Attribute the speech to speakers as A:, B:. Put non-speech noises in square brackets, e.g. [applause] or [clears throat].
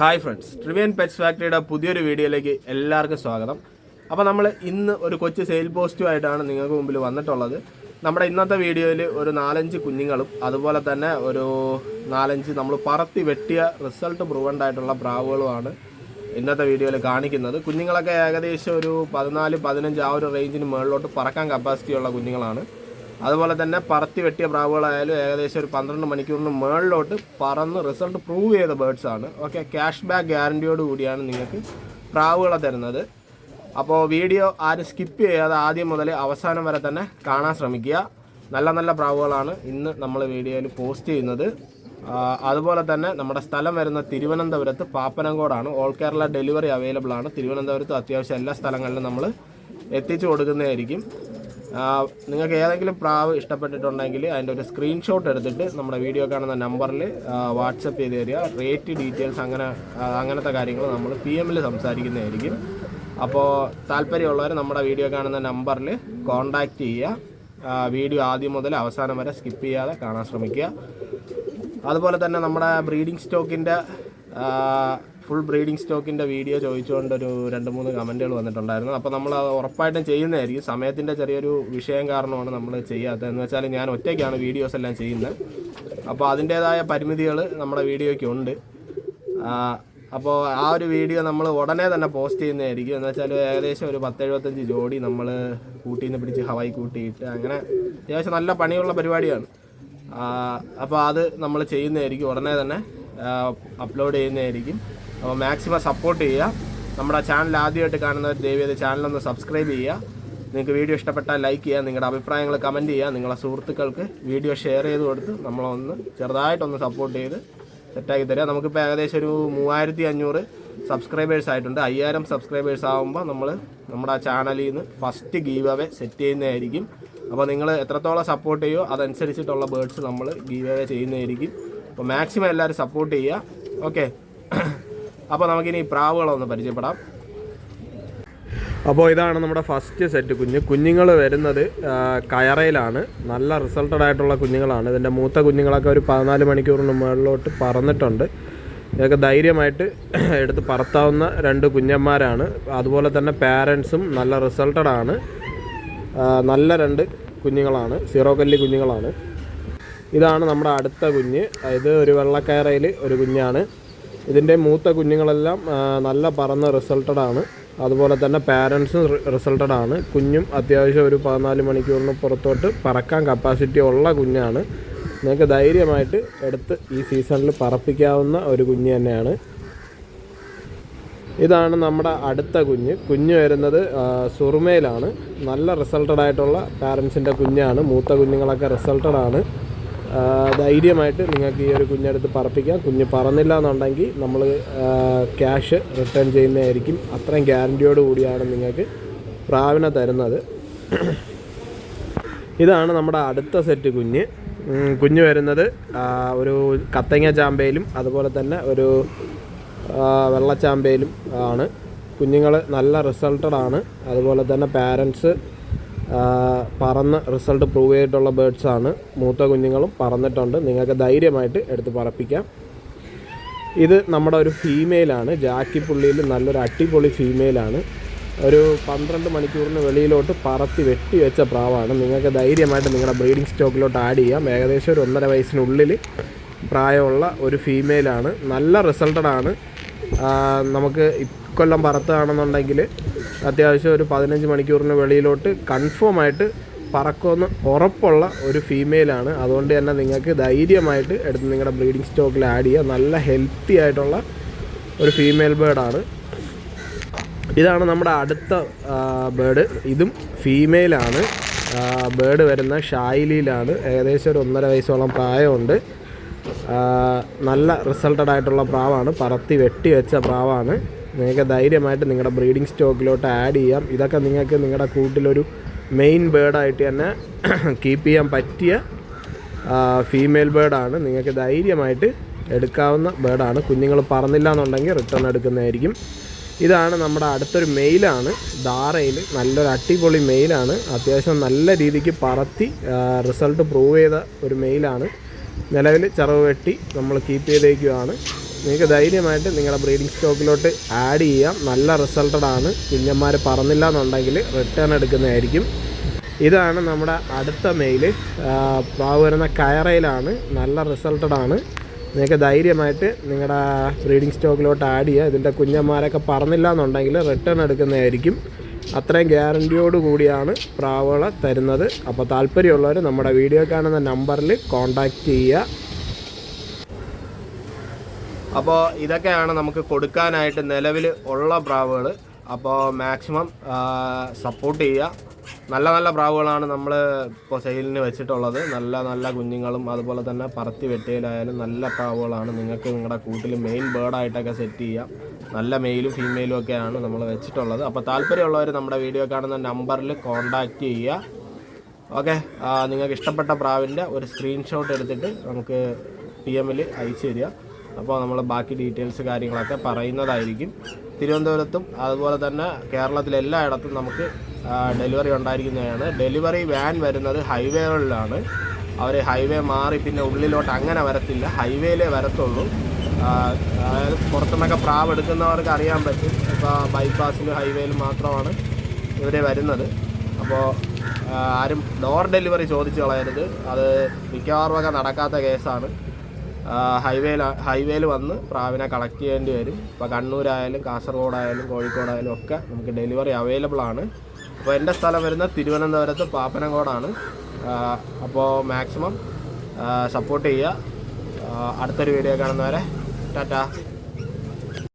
A: Hi friends ട്രിവിയൻ pets ഫാക്ടറിയുടെ പുതിയൊരു വീഡിയോയിലേക്ക് എല്ലാവർക്കും സ്വാഗതം. അപ്പോൾ നമ്മൾ ഇന്ന് ഒരു കൊച്ചു സെയിൽ പോസ്റ്റുമായിട്ടാണ് നിങ്ങൾക്ക് മുമ്പിൽ വന്നിട്ടുള്ളത്. നമ്മുടെ ഇന്നത്തെ വീഡിയോയിൽ ഒരു നാലഞ്ച് കുഞ്ഞുങ്ങളും അതുപോലെ തന്നെ ഒരു നാലഞ്ച് നമ്മൾ പറത്തി വെട്ടിയ റിസൾട്ട് പ്രൂവൻഡായിട്ടുള്ള ബ്രാവുകളുമാണ് ഇന്നത്തെ വീഡിയോയിൽ കാണിക്കുന്നത്. കുഞ്ഞുങ്ങളൊക്കെ ഏകദേശം ഒരു പതിനാല് പതിനഞ്ച് ആ ഒരു റേഞ്ചിന് മുകളിലോട്ട് പറക്കാൻ കപ്പാസിറ്റി ഉള്ള കുഞ്ഞുങ്ങളാണ്. അതുപോലെ തന്നെ പറത്തി വെട്ടിയ പ്രാവുകളായാലും ഏകദേശം ഒരു പന്ത്രണ്ട് മണിക്കൂറിന് മുകളിലോട്ട് പറന്ന് റിസൾട്ട് പ്രൂവ് ചെയ്ത ബേർഡ്സ് ആണ്. ഓക്കെ ക്യാഷ് ബാക്ക് ഗ്യാരണ്ടിയോട് കൂടിയാണ് നിങ്ങൾക്ക് പ്രാവുകളെ തരുന്നത്. അപ്പോൾ വീഡിയോ ആരും സ്കിപ്പ് ചെയ്യാതെ ആദ്യം മുതൽ അവസാനം വരെ തന്നെ കാണാൻ ശ്രമിക്കുക. നല്ല നല്ല പ്രാവുകളാണ് ഇന്ന് നമ്മൾ വീഡിയോയിൽ പോസ്റ്റ് ചെയ്യുന്നത്. അതുപോലെ തന്നെ നമ്മുടെ സ്ഥലം വരുന്ന തിരുവനന്തപുരത്ത് പാപ്പനംകോടാണ്. ഓൾ കേരള ഡെലിവറി അവൈലബിൾ ആണ്. തിരുവനന്തപുരത്ത് അത്യാവശ്യം എല്ലാ സ്ഥലങ്ങളിലും നമ്മൾ എത്തിച്ചു കൊടുക്കുന്നതായിരിക്കും. നിങ്ങൾക്ക് ഏതെങ്കിലും പ്രാവ് ഇഷ്ടപ്പെട്ടിട്ടുണ്ടെങ്കിൽ അതിന്റെ ഒരു സ്ക്രീൻഷോട്ട് എടുത്തിട്ട് നമ്മുടെ വീഡിയോ കാണുന്ന നമ്പറിൽ വാട്സപ്പ് ചെയ്ത് തരിക. റേറ്റ് ഡീറ്റെയിൽസ് അങ്ങനെ അങ്ങനത്തെ കാര്യങ്ങൾ നമ്മൾ പി എമ്മിൽ സംസാരിക്കുന്നതായിരിക്കും. അപ്പോൾ താല്പര്യമുള്ളവർ നമ്മുടെ വീഡിയോ കാണുന്ന നമ്പറിൽ കോൺടാക്റ്റ് ചെയ്യുക. വീഡിയോ ആദ്യം മുതൽ അവസാനം വരെ സ്കിപ്പ് ചെയ്യാതെ കാണാൻ ശ്രമിക്കുക. അതുപോലെ തന്നെ നമ്മുടെ ബ്രീഡിംഗ് സ്റ്റോക്കിന്റെ ഫുൾ ബ്രീഡിംഗ് സ്റ്റോക്കിന്റെ വീഡിയോ ചോദിച്ചുകൊണ്ട് ഒരു രണ്ട് മൂന്ന് കമന്റുകൾ വന്നിട്ടുണ്ടായിരുന്നു. അപ്പോൾ നമ്മൾ അത് ഉറപ്പായിട്ടും ചെയ്യുന്നതായിരിക്കും. സമയത്തിന്റെ ചെറിയൊരു വിഷയം കാരണമാണ് നമ്മൾ ചെയ്യാത്തത് എന്ന് വെച്ചാൽ ഞാൻ ഒറ്റയ്ക്കാണ് വീഡിയോസ് എല്ലാം ചെയ്യുന്നത്. അപ്പോൾ അതിന്റേതായ പരിമിതികൾ നമ്മുടെ വീഡിയോയ്ക്ക് ഉണ്ട്. അപ്പോൾ ആ ഒരു വീഡിയോ നമ്മൾ ഉടനെ തന്നെ പോസ്റ്റ് ചെയ്യുന്നതായിരിക്കും. എന്ന് വെച്ചാൽ ഏകദേശം ഒരു പത്തെഴുപത്തഞ്ച് ജോഡി നമ്മൾ കൂട്ടിയിൽ നിന്ന് പിടിച്ച് ഹവായി കൂട്ടിയിട്ട് അങ്ങനെ അത്യാവശ്യം നല്ല പണിയുള്ള പരിപാടിയാണ്. അപ്പോൾ അത് നമ്മൾ ചെയ്യുന്നതായിരിക്കും. ഉടനെ തന്നെ അപ്ലോഡ് ചെയ്യുന്നതായിരിക്കും. അപ്പോൾ മാക്സിമം സപ്പോർട്ട് ചെയ്യുക. നമ്മുടെ ചാനൽ ആദ്യമായിട്ട് കാണുന്നവർ ദയവ് ചെയ്ത് ചാനലൊന്ന് സബ്സ്ക്രൈബ് ചെയ്യുക. നിങ്ങൾക്ക് വീഡിയോ ഇഷ്ടപ്പെട്ടാൽ ലൈക്ക് ചെയ്യുക നിങ്ങളുടെ അഭിപ്രായങ്ങൾ കമന്റ് ചെയ്യുക നിങ്ങളുടെ സുഹൃത്തുക്കൾക്ക് വീഡിയോ ഷെയർ ചെയ്ത് കൊടുത്ത് നമ്മളൊന്ന് ചെറുതായിട്ടൊന്ന് സപ്പോർട്ട് ചെയ്ത് സെറ്റാക്കി തരിക. നമുക്കിപ്പോൾ ഏകദേശം ഒരു മൂവായിരത്തി അഞ്ഞൂറ് സബ്സ്ക്രൈബേഴ്സ് ആയിട്ടുണ്ട്. അയ്യായിരം സബ്സ്ക്രൈബേഴ്സ് ആകുമ്പോൾ നമ്മൾ നമ്മുടെ ആ ചാനലിൽ നിന്ന് ഫസ്റ്റ് ഗീവ് അവേ സെറ്റ് ചെയ്യുന്നതായിരിക്കും. അപ്പോൾ നിങ്ങൾ എത്രത്തോളം സപ്പോർട്ട് ചെയ്യുമോ അതനുസരിച്ചിട്ടുള്ള ബേർഡ്സ് നമ്മൾ ഗീവ് അവേ ചെയ്യുന്നതായിരിക്കും. അപ്പോൾ മാക്സിമം എല്ലാവരും സപ്പോർട്ട് ചെയ്യുക. ഓക്കെ അപ്പോൾ നമുക്കിനി പ്രാവുകളൊന്ന് പരിചയപ്പെടാം. അപ്പോൾ ഇതാണ് നമ്മുടെ ഫസ്റ്റ് സെറ്റ് കുഞ്ഞ്. കുഞ്ഞുങ്ങൾ വരുന്നത് കയറയിലാണ്. നല്ല റിസൾട്ടഡ് ആയിട്ടുള്ള കുഞ്ഞുങ്ങളാണ്. ഇതിന്റെ മൂത്ത കുഞ്ഞുങ്ങളൊക്കെ ഒരു പതിനാല് മണിക്കൂറിന് മുകളിലോട്ട് പറന്നിട്ടുണ്ട്. ഇതൊക്കെ ധൈര്യമായിട്ട് [clears throat] എടുത്ത് പറത്താവുന്ന രണ്ട് കുഞ്ഞന്മാരാണ്. അതുപോലെ തന്നെ പാരൻസും നല്ല റിസൾട്ടഡ് ആണ്. നല്ല രണ്ട് കുഞ്ഞുങ്ങളാണ്. സീറോ കല്ലി കുഞ്ഞുങ്ങളാണ്. ഇതാണ് നമ്മുടെ അടുത്ത കുഞ്ഞ്. ഇത് ഒരു വെള്ളക്കയറയിൽ ഒരു കുഞ്ഞാണ്. ഇതിന്റെ മൂത്ത കുഞ്ഞുങ്ങളെല്ലാം നല്ല പറന്ന് റിസൾട്ടഡ് ആണ്. അതുപോലെ തന്നെ പാരൻസും റിസൾട്ടഡ് ആണ്. കുഞ്ഞും അത്യാവശ്യം ഒരു പതിനാല് മണിക്കൂറിന് പുറത്തോട്ട് പറക്കാൻ കപ്പാസിറ്റി ഉള്ള കുഞ്ഞാണ്. നിങ്ങൾക്ക് ധൈര്യമായിട്ട് എടുത്ത് ഈ സീസണിൽ പറപ്പിക്കാവുന്ന ഒരു കുഞ്ഞ് തന്നെയാണ്. ഇതാണ് നമ്മുടെ അടുത്ത കുഞ്ഞ്. കുഞ്ഞ് വരുന്നത് സുറുമയിലാണ് നല്ല റിസൾട്ടഡ് ആയിട്ടുള്ള പാരൻസിന്റെ കുഞ്ഞാണ്. മൂത്ത കുഞ്ഞുങ്ങളൊക്കെ റിസൾട്ടഡ് ആണ്. ധൈര്യമായിട്ട് നിങ്ങൾക്ക് ഈ ഒരു കുഞ്ഞെടുത്ത് പറപ്പിക്കാം. കുഞ്ഞ് പറന്നില്ല എന്നുണ്ടെങ്കിൽ നമ്മൾ ക്യാഷ് റിട്ടേൺ ചെയ്യുന്നതായിരിക്കും. അത്രയും ഗ്യാരന്റിയോട് കൂടിയാണ് നിങ്ങൾക്ക് പ്രാവിനെ തരുന്നത്. ഇതാണ് നമ്മുടെ അടുത്ത സെറ്റ് കുഞ്ഞ്. കുഞ്ഞ് വരുന്നത് ഒരു കത്തങ്ങ ചാമ്പയിലും അതുപോലെ തന്നെ ഒരു വെള്ളച്ചാമ്പയിലും ആണ്. കുഞ്ഞുങ്ങൾ നല്ല റിസൾട്ടഡ് ആണ്. അതുപോലെ തന്നെ പാരൻസ് പറന്ന് റിസൾട്ട് പ്രൂവ് ചെയ്തിട്ടുള്ള ബേർഡ്സ് ആണ്. മൂത്ത കുഞ്ഞുങ്ങളും പറന്നിട്ടുണ്ട്. നിങ്ങൾക്ക് ധൈര്യമായിട്ട് എടുത്ത് പറപ്പിക്കാം. ഇത് നമ്മുടെ ഒരു ഫീമെയിലാണ് ജാക്കി പുള്ളിയിൽ നല്ലൊരു അടിപൊളി ഫീമെയിലാണ് ഒരു പന്ത്രണ്ട് മണിക്കൂറിന് വെളിയിലോട്ട് പറത്തി വെട്ടി വെച്ച പ്രാവാണ്. നിങ്ങൾക്ക് ധൈര്യമായിട്ട് നിങ്ങളുടെ ബ്രീഡിംഗ് സ്റ്റോക്കിലോട്ട് ആഡ് ചെയ്യാം. ഏകദേശം ഒരു ഒന്നര വയസ്സിനുള്ളിൽ പ്രായമുള്ള ഒരു ഫീമെയിലാണ് നല്ല റിസൾട്ടഡാണ് നമുക്ക് ഇക്കൊല്ലം പറത്തുകയാണെന്നുണ്ടെങ്കിൽ അത്യാവശ്യം ഒരു പതിനഞ്ച് മണിക്കൂറിന് വെളിയിലോട്ട് കൺഫേം ആയിട്ട് പറക്കുമെന്ന് ഉറപ്പുള്ള ഒരു ഫീമെയിലാണ് അതുകൊണ്ട് തന്നെ നിങ്ങൾക്ക് ധൈര്യമായിട്ട് എടുത്ത് നിങ്ങളുടെ ബ്രീഡിംഗ് സ്റ്റോക്കിൽ ആഡ് ചെയ്യുക. നല്ല ഹെൽത്തി ആയിട്ടുള്ള ഒരു ഫീമെയിൽ ബേർഡാണ് ഇതാണ് നമ്മുടെ അടുത്ത ബേർഡ് ഇതും ഫീമെയിലാണ് ബേർഡ് വരുന്ന ഷായിലിയിലാണ് ഏകദേശം ഒരു ഒന്നര വയസ്സോളം പ്രായമുണ്ട്. നല്ല റിസൾട്ടഡ് ആയിട്ടുള്ള പ്രാവാണ്. പറത്തി വെട്ടി വെച്ച പ്രാവാണ്. നിങ്ങൾക്ക് ധൈര്യമായിട്ട് നിങ്ങളുടെ ബ്രീഡിംഗ് സ്റ്റോക്കിലോട്ട് ആഡ് ചെയ്യാം. ഇതൊക്കെ നിങ്ങൾക്ക് നിങ്ങളുടെ കൂട്ടിലൊരു മെയിൻ ബേർഡായിട്ട് തന്നെ [clears throat] കീപ്പ് ചെയ്യാൻ പറ്റിയ ഫീമെയിൽ ബേർഡാണ് നിങ്ങൾക്ക് ധൈര്യമായിട്ട് എടുക്കാവുന്ന ബേർഡാണ് കുഞ്ഞുങ്ങൾ പറന്നില്ല എന്നുണ്ടെങ്കിൽ റിട്ടേൺ എടുക്കുന്നതായിരിക്കും. ഇതാണ് നമ്മുടെ അടുത്തൊരു മെയിലാണ് ധാരയിൽ നല്ലൊരു അടിപൊളി മെയിലാണ് അത്യാവശ്യം നല്ല രീതിക്ക് പറത്തി റിസൾട്ട് പ്രൂവ് ചെയ്ത ഒരു മെയിലാണ് നിലവിൽ ചിറവ് വെട്ടി നമ്മൾ കീപ്പ് ചെയ്തേക്കുവാണ്.
B: നിങ്ങൾക്ക് ധൈര്യമായിട്ട് നിങ്ങളുടെ ബ്രീഡിംഗ് സ്റ്റോക്കിലോട്ട് ആഡ് ചെയ്യാം. നല്ല റിസൾട്ടഡ് ആണ്. കുഞ്ഞന്മാർ പറന്നില്ല എന്നുണ്ടെങ്കിൽ റിട്ടേൺ എടുക്കുന്നതായിരിക്കും. ഇതാണ് നമ്മുടെ അടുത്ത മെയിൽ പ്രാവ് വരുന്ന കയറയിലാണ്. നല്ല റിസൾട്ടഡ് ആണ്. നിങ്ങൾക്ക് ധൈര്യമായിട്ട് നിങ്ങളുടെ ബ്രീഡിംഗ് സ്റ്റോക്കിലോട്ട് ആഡ് ചെയ്യുക. ഇതിന്റെ കുഞ്ഞന്മാരൊക്കെ പറന്നില്ല എന്നുണ്ടെങ്കിൽ റിട്ടേൺ എടുക്കുന്നതായിരിക്കും. അത്രയും ഗ്യാരന്റിയോടുകൂടിയാണ് പ്രാവുകളെ തരുന്നത്. അപ്പോൾ താല്പര്യമുള്ളവർ നമ്മുടെ വീഡിയോ കാണുന്ന നമ്പറിൽ കോൺടാക്റ്റ് ചെയ്യുക. അപ്പോൾ ഇതൊക്കെയാണ് നമുക്ക് കൊടുക്കാനായിട്ട് നിലവിൽ ഉള്ള പ്രാവുകൾ. അപ്പോൾ മാക്സിമം സപ്പോർട്ട് ചെയ്യുക. നല്ല നല്ല പ്രാവുകളാണ് നമ്മൾ ഇപ്പോൾ സെയിലിന് വെച്ചിട്ടുള്ളത്. നല്ല നല്ല കുഞ്ഞുങ്ങളും അതുപോലെ തന്നെ പറത്തി വെട്ടിയിലായാലും നല്ല പ്രാവുകളാണ്. നിങ്ങൾക്ക് നിങ്ങളുടെ കൂട്ടിൽ മെയിൻ ബേർഡായിട്ടൊക്കെ സെറ്റ് ചെയ്യാം. നല്ല മെയിലും ഫീമെയിലും ഒക്കെയാണ് നമ്മൾ വെച്ചിട്ടുള്ളത്. അപ്പോൾ താല്പര്യമുള്ളവർ നമ്മുടെ വീഡിയോ കാണുന്ന നമ്പറിൽ കോൺടാക്റ്റ് ചെയ്യുക. ഓക്കെ നിങ്ങൾക്ക് ഇഷ്ടപ്പെട്ട പ്രാവിന്റെ ഒരു സ്ക്രീൻഷോട്ട് എടുത്തിട്ട് നമുക്ക് പി എമ്മിൽ അയച്ചു തരിക. അപ്പോൾ നമ്മൾ ബാക്കി ഡീറ്റെയിൽസ് കാര്യങ്ങളൊക്കെ പറയുന്നതായിരിക്കും. തിരുവനന്തപുരത്തും അതുപോലെ തന്നെ കേരളത്തിലെ എല്ലായിടത്തും നമുക്ക് ഡെലിവറി ഉണ്ടായിരിക്കുന്നതാണ്. ഡെലിവറി വാൻ വരുന്നത് ഹൈവേകളിലാണ് അവർ ഹൈവേ മാറി പിന്നെ ഉള്ളിലോട്ട് അങ്ങനെ വരത്തില്ല. ഹൈവേയിലേ വരത്തുള്ളൂ. അതായത് പുറത്തുനിന്നൊക്കെ പ്രാവ് എടുക്കുന്നവർക്ക് അറിയാൻ പറ്റും. ഇപ്പോൾ ബൈപ്പാസിലും ഹൈവേയിലും മാത്രമാണ് ഇവർ വരുന്നത്. അപ്പോൾ ആരും ഡോർ ഡെലിവറി ചോദിച്ചു കളയരുത്. അത് മിക്കവാറും ഒക്കെ നടക്കാത്ത കേസാണ് ഹൈവേയിൽ ഹൈവേയിൽ വന്ന് പ്രാവിനെ കളക്ട് ചെയ്യേണ്ടി വരും. ഇപ്പോൾ കണ്ണൂരായാലും കാസർഗോഡായാലും കോഴിക്കോടായാലും ഒക്കെ നമുക്ക് ഡെലിവറി അവൈലബിൾ ആണ്. അപ്പോൾ എന്റെ സ്ഥലം വരുന്നത് തിരുവനന്തപുരത്ത് പാപ്പനംകോടാണ്. അപ്പോൾ മാക്സിമം സപ്പോർട്ട് ചെയ്യുക അടുത്തൊരു വീഡിയോ കാണുന്നവരെ ടാറ്റ.